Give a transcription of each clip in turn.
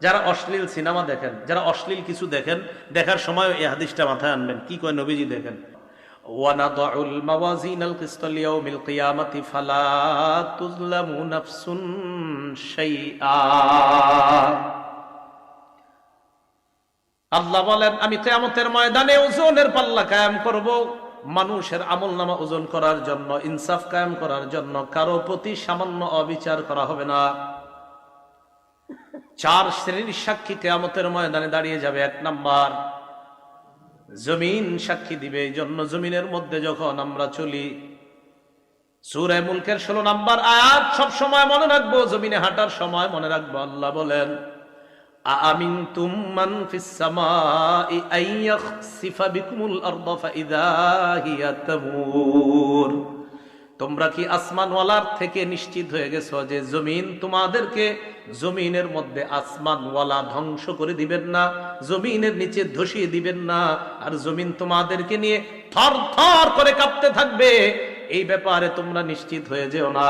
যারা অশ্লীল সিনেমা দেখেন যারা অশ্লীল কিছু দেখেন দেখার সময় এই হাদিসটা মাথায় আনবেন কি কয় নবীজি দেখেন وَنَضَعُ الْمَوَازِينَ الْقِسْطَ لِيَوْمِ الْقِيَامَةِ فَلَا تُظْلَمُ نَفْسٌ شَيْئًا আল্লাহ বলেন আমি কেয়ামতের ময়দানে ওজনের পাল্লা কায়েম করব মানুষের আমল নামা ওজন করার জন্য ইনসাফ কায়েম করার জন্য কারো প্রতি সামান্য অবিচার করা হবে না চার শ্রেণির সাক্ষী কেয়ামতের ময়দানে দাঁড়িয়ে যাবে, এক নাম্বার। জমিন সাক্ষী দিবে, এই জন্য জমিনের মধ্যে যখন আমরা চলি, সুরে মুলকের ষোলো নাম্বার আয়াত, সব সময় মনে রাখব, জমিনে হাঁটার সময় মনে রাখব, আল্লাহ বলেন আমিন তুমান ফিস সামাই আইয়াখসিফা বিকুমুল আরদ ফাইদা হিয়া তামুর। তোমরা কি আসমানওয়ালার থেকে নিশ্চিত হয়ে গেছো যে জমিন তোমাদেরকে জমিনের মধ্যে আসমানওয়ালা ধ্বংস করে দিবেন না, জমিনের নিচে ধসিয়ে দিবেন না, আর জমিন তোমাদেরকে নিয়ে থর থর করে কাঁপতে থাকবে? এই ব্যাপারে তোমরা নিশ্চিত হয়ে যেও না।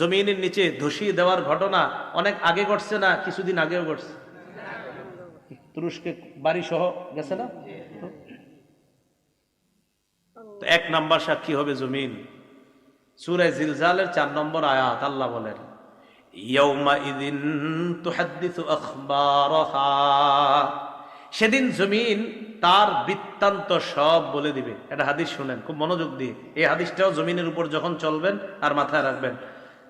জমিনের নিচে ধসিয়ে দেওয়ার ঘটনা অনেক আগে ঘটছে না, কিছুদিন আগেও ঘটছে। তুরস্কে বাড়ি সহ গেছে না? এক নাম্বার সাক্ষী হবে জমিন। সুরে জিলজালের চার নম্বর আয়াত, আল্লাহ বলেন সেদিন জমিন তার বৃত্তান্ত সব বলে দিবে। এটা হাদিস শুনেন, খুব মনোযোগ দিয়ে। এই হাদিসটাও জমিনের উপর যখন চলবেন আর মাথায় রাখবেন।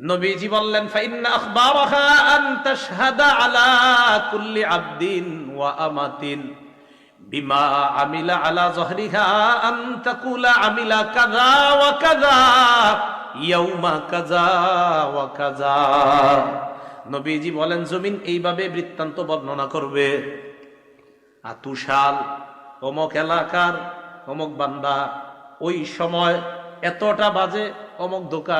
নবীজি বললেন আলা বিমা আমিলা আলা আমিলা ওয়া ইয়াউমা ওয়া নবীজি বলেন, জমিন এইভাবে বৃত্তান্ত বর্ণনা করবে। আতুশাল, অমক এলাকার অমক বান্দা, ওই সময় এতটা বাজে অমক দোকান